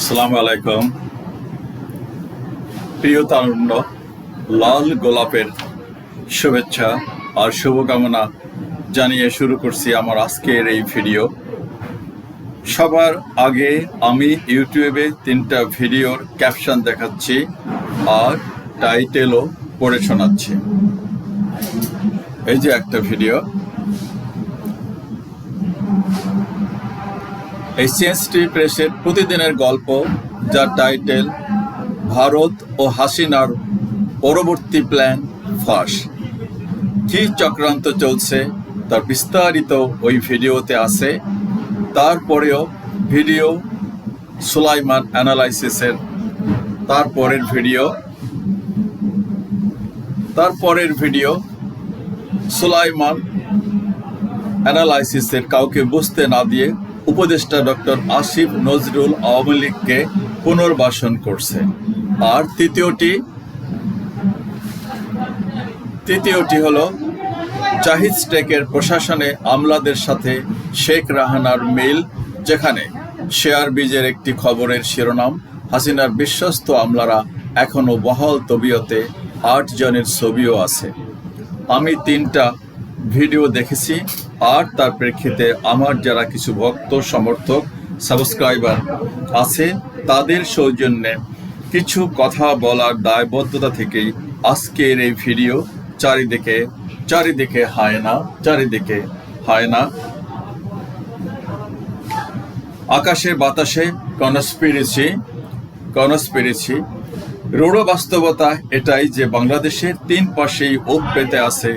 আসসালামু আলাইকুম। প্রিয় তারুণ্য, লাল গোলাপের শুভেচ্ছা আর শুভকামনা জানিয়ে শুরু করছি আমার আজকের এই ভিডিও। সবার আগে আমি ইউটিউবে তিনটা ভিডিওর ক্যাপশন দেখাচ্ছি আর টাইটেলও পড়ে শোনাচ্ছি। এই যে একটা ভিডিও। এই সিএসটি প্রেসের প্রতিদিনের গল্প, যার টাইটেল ভারত ও হাসিনার পরবর্তী প্ল্যান ফাঁস। কি চক্রান্ত চলছে, তার বিস্তারিত ওই ভিডিওতে আছে। তারপরেও ভিডিও সুলাইমান অ্যানালাইসিসের তারপরের ভিডিও। তারপরের ভিডিও সুলাইমান অ্যানালাইসিসের কাউকে বুঝতে না দিয়ে উপদেষ্টা ডক্টর আসিফ নজরুল আওয়ামী লীগকে পুনর্বাসন করছে। আর তৃতীয়টি তৃতীয়টি হলো, জাহিদ স্টেকের প্রশাসনে আমলাদের সাথে শেখ রাহানার মিল, যেখানে শেয়ার বীজের একটি খবরের শিরোনাম, হাসিনার বিশ্বস্ত আমলারা এখনও বহাল তবিয়তে আট জনের ছবিও আছে। আমি তিনটা ভিডিও দেখেছি, আর তার প্রেক্ষিতে আমার যারা কিছু ভক্ত, সমর্থক, সাবস্ক্রাইবার আছে, তাদের সৌজন্যে কিছু কথা বলার দায়বদ্ধতা থেকেই আজকের এই ভিডিও চারিদিকে চারিদিকে হায়না চারিদিকে হায়না আকাশে বাতাসে কনস্পিরেসি কনস্পিরেসি। রূঢ় বাস্তবতা এটাই যে বাংলাদেশের তিন পাশেই ওপ পেতে আছে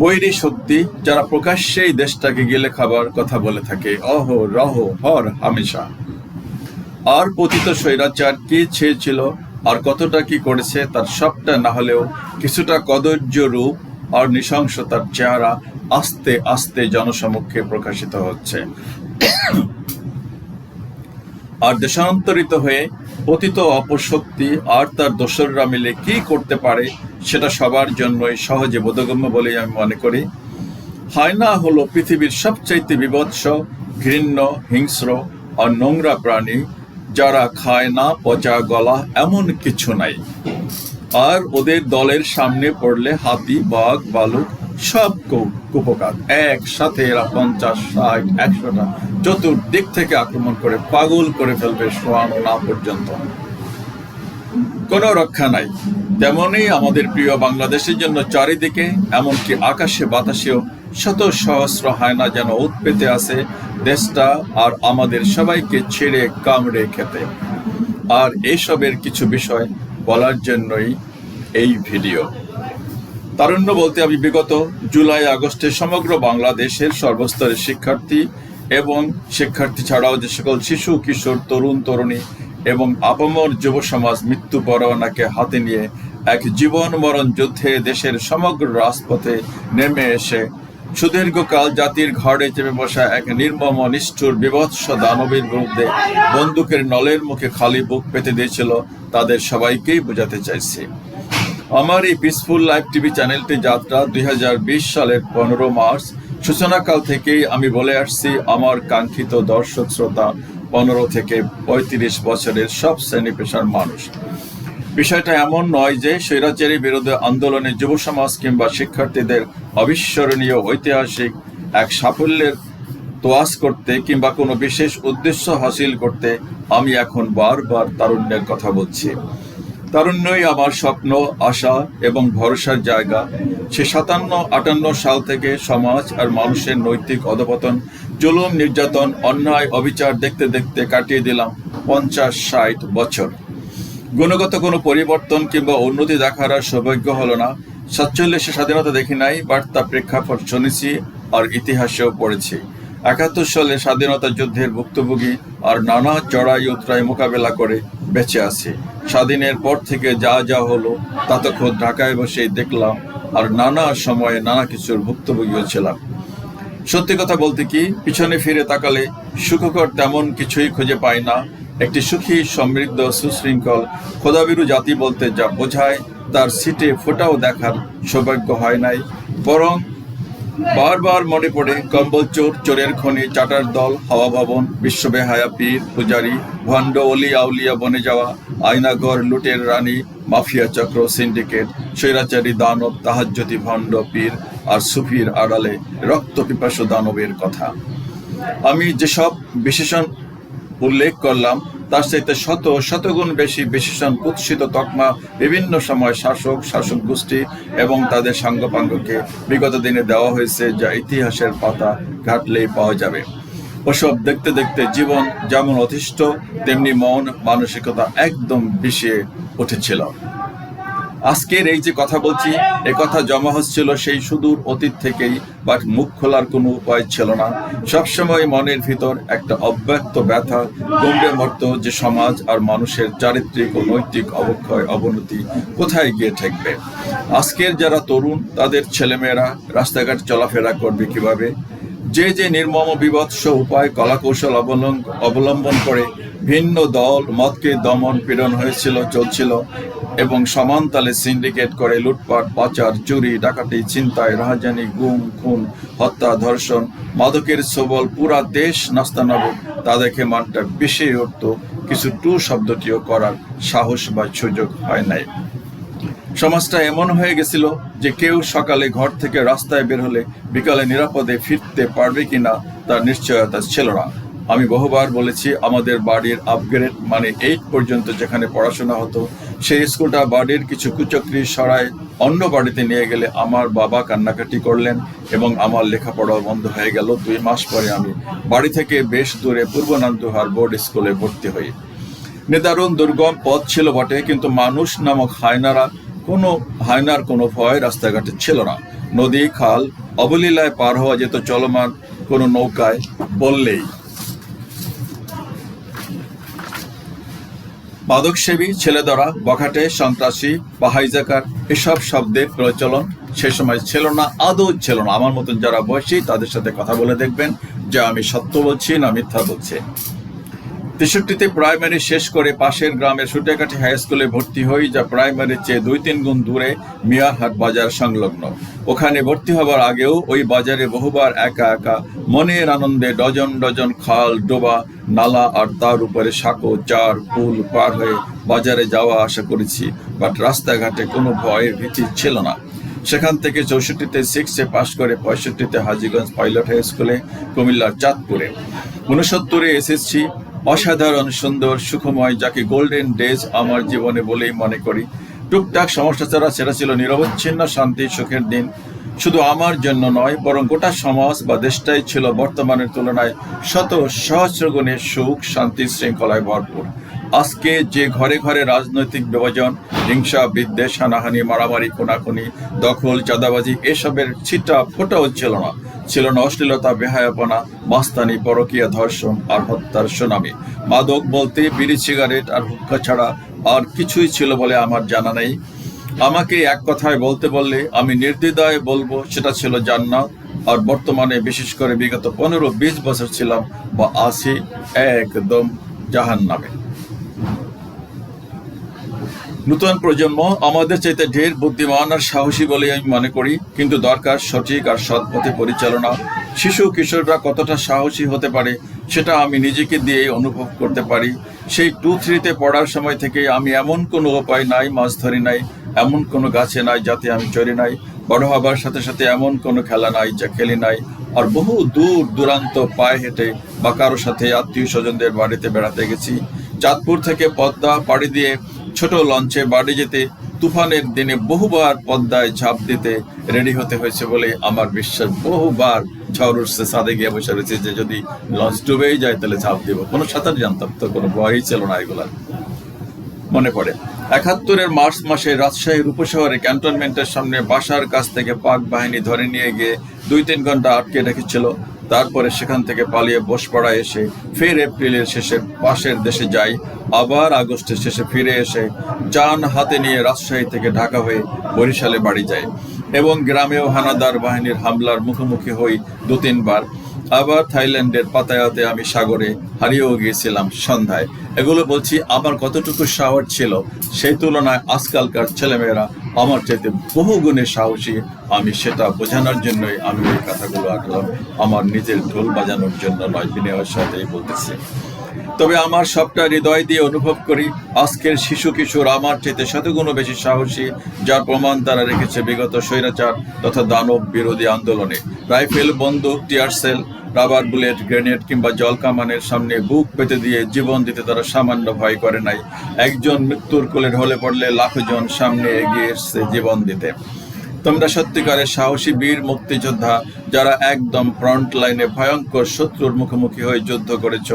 বৈরী শক্তি যারা প্রকাশ্যেই দেশটাকে গেলে খাবার কথা বলে থাকে। অহ, রহ, হর, হামেশা। আর পতিত স্বৈরাচার কি চেয়েছিল আর কতটা কি করেছে, তার সবটা না হলেও কিছুটা কদর্য রূপ আর নৃশংসতার চেহারা আস্তে আস্তে জনসমক্ষে প্রকাশিত হচ্ছে। আর দেশান্তরিত হয়ে পতিত অপশক্তি আর তার দোসররা মিলে কি করতে পারে, সেটা সবার জন্যই সহজে বোধগম্য বলেই আমি মনে করি। হায়না হলো পৃথিবীর সবচাইতে বিভৎস, ঘৃণ্য, হিংস্র আর নোংরা প্রাণী, যারা খায় না পচা গলা এমন কিছু নাই। আর ওদের দলের সামনে পড়লে হাতি, বাঘ, বালুক সব কুপকার। একসাথে এরা পঞ্চাশ, ষাট, একশোটা চতুর্দিক থেকে আক্রমণ করে পাগল করে ফেলবে শোয়ানো না পর্যন্ত। কোনো রক্ষা নাই। তেমনই আমাদের প্রিয় বাংলাদেশের জন্য চারিদিকে, এমনকি আকাশে বাতাসেও শত সহস্র হায়না যেন উৎপেতে আছে দেশটা আর আমাদের সবাইকে ছেড়ে কামড়ে খেতে। আর এসবের কিছু বিষয় বলার জন্যই এই ভিডিও। তারুণ্য বলতে আমি বিগত জুলাই আগস্টে সমগ্র বাংলাদেশের সর্বস্তরের শিক্ষার্থী এবং শিক্ষার্থী ছাড়াও যে সকল শিশু, কিশোর, তরুণ, তরুণী এবং আপামর যুব সমাজ মৃত্যু পরোয়ানাকে হাতে নিয়ে এক জীবন মরণ যুদ্ধে দেশের সমগ্র রাজপথে নেমে এসে সুদীর্ঘকাল জাতির ঘাড়ে চেপে বসা এক নির্মম, নিষ্ঠুর, বিভৎস দানবীর বিরুদ্ধে বন্দুকের নলের মুখে খালি বুক পেতে দিয়েছিল তাদের সবাইকেই বোঝাতে চাইছি। আমার এই পিসফুল লাইভ টিভি চ্যানেলটি যাত্রা দুই হাজার বিশ সালের পনেরো মার্চ সূচনাকাল থেকেই আমি বলে আসছি, আমার কাঙ্ক্ষিত দর্শক শ্রোতা পনেরো থেকে পঁয়ত্রিশ বছরের সব শ্রেণি পেশার মানুষ। বিষয়টা এমন নয় যে স্বৈরাচারী বিরুদ্ধে আন্দোলনে যুব সমাজ কিংবা শিক্ষার্থীদের অবিস্মরণীয় ঐতিহাসিক এক সাফল্যের তোয়াজ করতে কিংবা কোনো বিশেষ উদ্দেশ্য হাসিল করতে আমি এখন বারবার তারুণ্যের কথা বলছি। তারুণ্যই আমার স্বপ্ন, আশা এবং ভরসার জায়গা। সে সাতান্ন, আটান্ন সাল থেকে সমাজ আর মানুষের নৈতিক অধপতন, জুলুম, নির্যাতন, অন্যায়, অবিচার দেখতে দেখতে কাটিয়ে দিলাম পঞ্চাশ, ষাট বছর। গুণগত কোনো পরিবর্তন কিংবা উন্নতি দেখার আর সৌভাগ্য হলো না। সাতচল্লিশে স্বাধীনতা দেখি নাই, বার্তা প্রেক্ষাপট শুনেছি আর ইতিহাসেও পড়েছি। একাত্তর সালে স্বাধীনতা যুদ্ধের ভুক্তভোগী আর নানা চড়াই উতরাই মোকাবেলা করে বেঁচে আছি। স্বাধীনের পর থেকে যা যা হলো, তা তো ঢাকায় বসেই দেখলাম, আর নানা সময়ে নানা কিছুর ভুক্তভোগীও ছিলাম। সত্যি কথা বলতে কি, পিছনে ফিরে তাকালে সুখকর তেমন কিছুই খুঁজে পাই না। একটি সুখী, সমৃদ্ধ, সুশৃঙ্খল, খোদাবিরু জাতি বলতে যা বোঝায়, তার সিটে ফোটাও দেখার সৌভাগ্য হয় নাই। বরং বারবার মনে পড়ে কম্বল চোর, চোরের খনি, চাটার দল, হাওয়া ভবন বিশ্ববেহায়া পীর, পূজারি, ভণ্ড অলি আউলিয়া বনে যাওয়া, আয়নাঘর, লুটের রানী, মাফিয়া চক্র, সিন্ডিকেট, স্বৈরাচারী দানব, তাহাজ্যোতি ভণ্ড পীর আর সুফির আড়ালে রক্ত পিপাসু দানবের কথা। আমি যেসব বিশেষণ উল্লেখ করলাম তার চাইতে শত শতগুণ বেশি বিশেষণ কুৎসিত তকমা বিভিন্ন সময় শাসক শাসক গোষ্ঠী এবং তাদের সাঙ্গপাঙ্গকে বিগত দিনে দেওয়া হয়েছে, যা ইতিহাসের পাতা ঘাটলেই পাওয়া যাবে। ওসব দেখতে দেখতে জীবন যেমন অতিষ্ঠ, তেমনি মন, মানসিকতা একদম বিষিয়ে উঠেছিল। আজকের এই যে কথা বলছি, এ কথা জমা হচ্ছিল সেই সুদূর অতীত থেকেই, বাট মুখ খোলার কোনো উপায় ছিল না। সবসময় মনের ভিতর একটা অব্যক্ত ব্যথা, গম্ভীর মর্ত যে সমাজ আর মানুষের চারিত্রিক ও নৈতিক অবক্ষয়, অবনতি কোথায় গিয়ে ঠেকবে? আজকের যারা তরুণ, তাদের ছেলেমেয়েরা, রাস্তাঘাট চলাফেরা করবে কীভাবে? যে যে নির্মম বিভৎস উপায়, কলাকৌশল অবলম্বন অবলম্বন করে ভিন্ন দল, মতকে দমন পীড়ন হয়েছিল, চলছিল এবং সমানতালে সিন্ডিকেট করে লুটপাট, পাচার, চুরি, ডাকাতি, ছিনতাই, রাহাজানি, গুম, খুন, হত্যা, ধর্ষণ, মাদকের সবল পুরা দেশ নাস্তানাবুদ তা দেখে মানটা বেশি উঠত। কিছু টু শব্দটিও করার সাহস বা সুযোগ হয় নাই। সমাজটা এমন হয়ে গেছিল যে কেউ সকালে ঘর থেকে রাস্তায় বের হলে বিকালে নিরাপদে ফিরতে পারবে কিনা তার নিশ্চয়তা ছিল না। আমি বহুবার বলেছি, আমাদের বাড়ির আপগ্রেড মানে এইট পর্যন্ত যেখানে পড়াশোনা হতো সেই স্কুলটা বাড়ির কিছু কুচক্রি সরায় অন্য বাড়িতে নিয়ে গেলে আমার বাবা কান্নাকাটি করলেন এবং আমার লেখাপড়াও বন্ধ হয়ে গেল। দুই মাস পরে আমি বাড়ি থেকে বেশ দূরে পূর্ব নান্দুহার বোর্ড স্কুলে ভর্তি হই। নিদারুণ দুর্গম পথ ছিল বটে, কিন্তু মানুষ নামক হায়নারা, কোনো হায়নার কোনো ভয় রাস্তাঘাটে ছিল না। নদী, খাল, অবলীলায় পার হওয়া যেত চলমান কোনো নৌকায় বললেই মাদকসেবী, ছেলেদরা, বখাটে, সন্ত্রাসী বা হাইজাকার এসব শব্দের প্রচলন সে সময় ছিল না, আদৌ ছিল না। আমার মতন যারা বয়সী, তাদের সাথে কথা বলে দেখবেন যে আমি সত্য বলছি না মিথ্যা বলছি। তেষট্টিতে প্রাইমারি শেষ করে পাশের গ্রামের সুটেকাঠি হাই স্কুলে ভর্তি হই, যা প্রাইমারির চেয়ে দুই তিন গুণ দূরে মিয়ারহাট বাজার সংলগ্ন। ওখানে ভর্তি হবার আগেও ওই বাজারে বহুবার একা একা মনের আনন্দে ডজন ডজন খাল, ডোবা, নালা আর তার উপরে সাঁকো, চার, পুল পার হয়ে বাজারে যাওয়া আসা করেছি বাট রাস্তাঘাটে কোনো ভয়ের ভীতি ছিল না। সেখান থেকে চৌষট্টিতে সিক্সে পাশ করে পঁয়ষট্টিতে হাজিগঞ্জ পাইলট হাই স্কুলে কুমিল্লার চাঁদপুরে। উনসত্তরে এসএসসি অসাধারণ, সুন্দর, সুখময়, যাকে গোল্ডেন ডেজ আমার জীবনে বলেই মনে করি। টুকটাক সমস্যা ছাড়া সেটা ছিল নিরবচ্ছিন্ন শান্তি, সুখের দিন। শুধু আমার জন্য নয়, বরং গোটা সমাজ বা দেশটাই ছিল বর্তমানের তুলনায় শত সহস্র গুণের সুখ, শান্তি, শৃঙ্খলায় ভরপুর। আজকে যে ঘরে ঘরে রাজনৈতিক বিভাজন, হিংসা, বিদ্বেষ, হানাহানি, মারামারি, খুনাখুনি, দখল, চাঁদাবাজি, এসবের ছিটা ফোটাও ছিল না। ছিল না অশ্লীলতা, বেহায়াপনা, মাস্তানি, পরকীয়া ধর্ষণ আর হত্যার সুনামি। মাদক বলতে বিড়ি, সিগারেট আর হুক্কা ছাড়া আর কিছুই ছিল বলে আমার জানা নেই। আমাকে এক কথায় বলতে বললে আমি নির্দ্বিধায় বলব সেটা ছিল জান্নাত। আর বর্তমানে বিশেষ করে বিগত পনেরো, বিশ বছর ছিলাম বা আছি একদম জাহান নামে নতুন প্রজন্ম আমাদের চাইতে ঢের বুদ্ধিমান আর সাহসী বলে আমি মনে করি, কিন্তু দরকার সঠিক আর সৎ পথে পরিচালনা। শিশু কিশোররা কতটা সাহসী হতে পারে, সেটা আমি নিজেকে দিয়ে অনুভব করতে পারি। সেই টু থ্রিতে পড়ার সময় থেকে আমি এমন কোনো উপায় নাই, মাছ ধরি নাই, এমন কোনো গাছে নাই যাতে আমি চড়ি নাই, বড় হবার সাথে সাথে এমন কোনো খেলা নাই যা খেলি নাই, আর বহু দূর দূরান্ত পায়ে হেঁটে বা কারও সাথে আত্মীয় স্বজনদের বাড়িতে বেড়াতে গেছি। চাঁদপুর থেকে পদ্মা, পাড়ি দিয়ে ছোট লঞ্চে বাড়ি যেতে তুফানের দিনে বহুবার পদ্মায় ঝাঁপ দিতে রেডি হতে হয়েছে বলে আমার বিশ্বাস। বহুবার ঝড় উঠছে সাদে গিয়ে বসে রয়েছে যে যদি লঞ্চ ডুবেই যায় তাহলে ঝাঁপ দিব। কোনো সাঁতার জানতাম তো, কোনো ভয়ই ছিল না এগুলার। মনে পড়ে, একাত্তরের মার্চ মাসে রাজশাহীর উপশহরে ক্যান্টনমেন্টের সামনে বাসার কাছ থেকে পাক বাহিনী ধরে নিয়ে গিয়ে দুই তিন ঘণ্টা আটকে রেখেছিল। তারপরে সেখান থেকে পালিয়ে বসপাড়া এসে ফের এপ্রিলের শেষে পাশের দেশে যাই। আবার আগস্টের শেষে ফিরে এসে যান হাতে নিয়ে রাজশাহী থেকে ঢাকা হয়ে বরিশালে বাড়ি যায় এবং গ্রামেও হানাদার বাহিনীর হামলার মুখোমুখি হই দু তিনবার। আবার থাইল্যান্ডের পাতায়াতে আমি সাগরে হারিয়েও গিয়েছিলাম সন্ধ্যায়। এগুলো বলছি, আমার কতটুকু সাহস ছিল সেই তুলনায় আজকালকার ছেলেমেয়েরা আমার চাইতে বহু গুণে সাহসী। আমি সেটা বোঝানোর জন্যই আমি এই কথাগুলো আঁকলাম। আমার নিজের ঢোল বাজানোর জন্য নয়, বিনয়ের সাথেই বলতেছি। তবে আমার সবটা হৃদয় দিয়ে অনুভব করি। আজকের শিশু কিশোর আমার চাইতে শতগুণ বেশি সাহসী, যার প্রমাণ তারা রেখেছে বিগত স্বৈরাচার তথা দানব বিরোধী আন্দোলনে। রাইফেল, বন্দুক, tear shell, rubber bullet, grenade কিংবা জল কামানের সামনে বুক পেতে দিয়ে জীবন দিতে তারা সামান্য ভয় করে নাই। একজন মৃত্যুর কোলে ঢলে পড়লে লাখো জন সামনে এগিয়ে এসছে জীবন দিতে। তোমরা সত্যিকারের সাহসী বীর মুক্তিযোদ্ধা, যারা একদম ফ্রন্ট লাইনে ভয়ঙ্কর শত্রুর মুখোমুখি হয়ে যুদ্ধ করেছ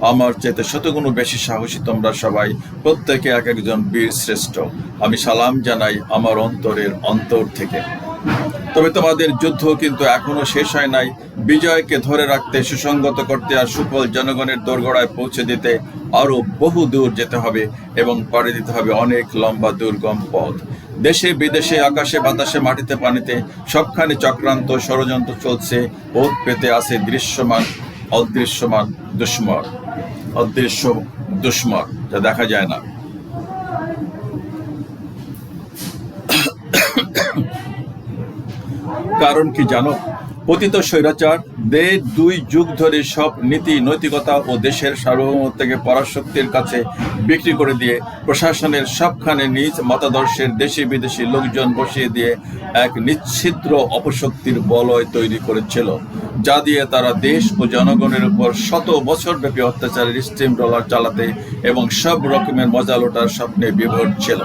আমার চেতে শতগুণ বেশি সাহসী তোমরা সবাই, প্রত্যেকে এক একজন বীর শ্রেষ্ঠ। আমি সালাম জানাই আমার অন্তরের অন্তর থেকে। তবে তোমাদের যুদ্ধ কিন্তু এখনও শেষ হয় নাই। বিজয়কে ধরে রাখতে, সুসংগত করতে আর সুফল জনগণের দোরগোড়ায় পৌঁছে দিতে আরও বহু দূর যেতে হবে এবং পাড়ি দিতে হবে অনেক লম্বা দুর্গম পথ। দেশে, বিদেশে, আকাশে, বাতাসে, মাটিতে, পানিতে সবখানে চক্রান্ত ষড়যন্ত্র চলছে। ওত পেতে আছে দৃশ্যমান অদৃশ্যমান দুশ্মর অদৃশ্য দুশ্মর যা দেখা যায় না। কারণ কি জানো? পতিত স্বৈরাচার দেড় দুই যুগ ধরে সব নীতি, নৈতিকতা ও দেশের সার্বভৌমত্বকে পরাশক্তির কাছে বিক্রি করে দিয়ে প্রশাসনের সবখানে নিজ মতাদর্শের দেশি বিদেশি লোকজন বসিয়ে দিয়ে এক নিচ্ছিদ্র অপশক্তির বলয় তৈরি করেছিল, যা দিয়ে তারা দেশ ও জনগণের উপর শত বছর ব্যাপী অত্যাচারের স্টিম রোলার চালাতে এবং সব রকমের মজা লোটার স্বপ্নে বিভোর ছিল।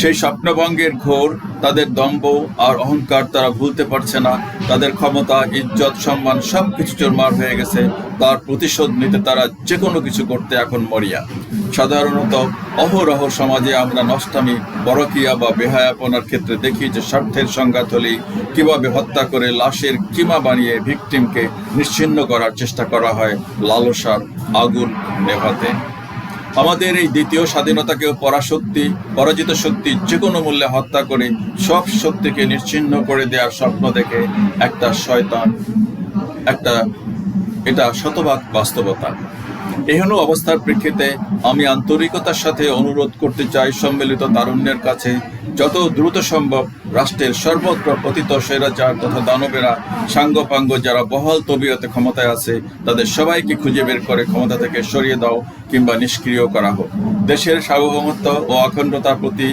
সেই স্বপ্নভঙ্গের ঘোর তাদের দম্ভ আর অহংকার তারা ভুলতে পারছে না। তাদের ক্ষমতা, ইজ্জত, সম্মান সব কিছু চোরমার হয়ে গেছে। তার প্রতিশোধ নিতে তারা যে কোনো কিছু করতে এখন মরিয়া। সাধারণত অহরহ সমাজে আমরা নষ্টামি, বরকিয়া বা বেহায়াপনার ক্ষেত্রে দেখি যে স্বার্থের সংঘাত হলেই কীভাবে হত্যা করে লাশের কিমা বানিয়ে ভিকটিমকে নিশ্চিন্ন করার চেষ্টা করা হয় লালসার আগুন নেভাতে। আমাদের এই দ্বিতীয় স্বাধীনতাকেও পরাশক্তি পরাজিত শক্তি যে কোনো মূল্যে হত্যা করে সব শক্তিকে নিশ্চিহ্ন করে দেওয়ার স্বপ্ন দেখে একটা শয়তান, একটা, এটা শতভাগ বাস্তবতা। এহেন অবস্থার প্রেক্ষিতে আমি আন্তরিকতার সাথে অনুরোধ করতে চাই সম্মিলিত তারুণ্যের কাছে, যত দ্রুত সম্ভব রাষ্ট্রের সর্বত্র পতিত স্বৈরাচার তথা দানবেরা, সাঙ্গপাঙ্গ যারা বহল তবিয়তে ক্ষমতায় আছে, তাদের সবাইকে খুঁজে বের করে ক্ষমতা থেকে সরিয়ে দাও কিংবা নিষ্ক্রিয় করা হোক। দেশের সার্বভৌমত্ব ও অখণ্ডতার প্রতি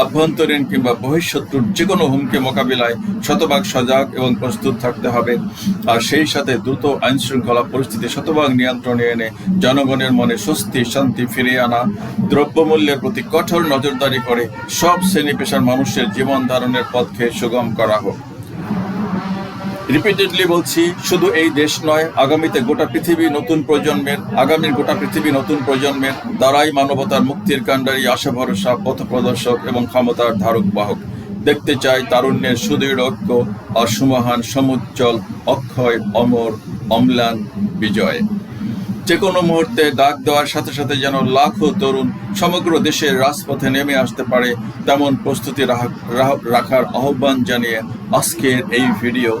আভ্যন্তরীণ কিংবা বহিঃশত্রুর যে কোনো হুমকি মোকাবিলায় শতভাগ সজাগ এবং প্রস্তুত থাকতে হবে। আর সেই সাথে দ্রুত আইন শৃঙ্খলা পরিস্থিতি শতভাগ নিয়ন্ত্রণে এনে জনগণের মনে স্বস্তি, শান্তি ফিরিয়ে আনা, দ্রব্যমূল্যের প্রতি কঠোর নজরদারি করে সব শ্রেণি পেশার মানুষের জীবন ধারণের পথকে সুগম করা হোক। রিপিটেডলি বলছি, শুধু এই দেশ নয়, আগামীতে গোটা পৃথিবী নতুন প্রজন্মের, আগামীর গোটা পৃথিবী নতুন প্রজন্মের দ্বারাই মানবতার মুক্তির কাণ্ডারি আশা ভরসা, পথ প্রদর্শক এবং ক্ষমতার ধারক বাহক। দেখতে চাই তারুণ্যের সুদৃঢ় ঐক্য আর সুমহান সমুজ্জ্বল, অক্ষয়, অমর, অম্লান বিজয়। যে কোনো মুহূর্তে ডাক দেওয়ার সাথে সাথে যেন লাখো তরুণ সমগ্র দেশের রাজপথে নেমে আসতে পারে তেমন প্রস্তুতি রাখা- রাখা- রাখার আহ্বান জানিয়ে আজকের এই ভিডিও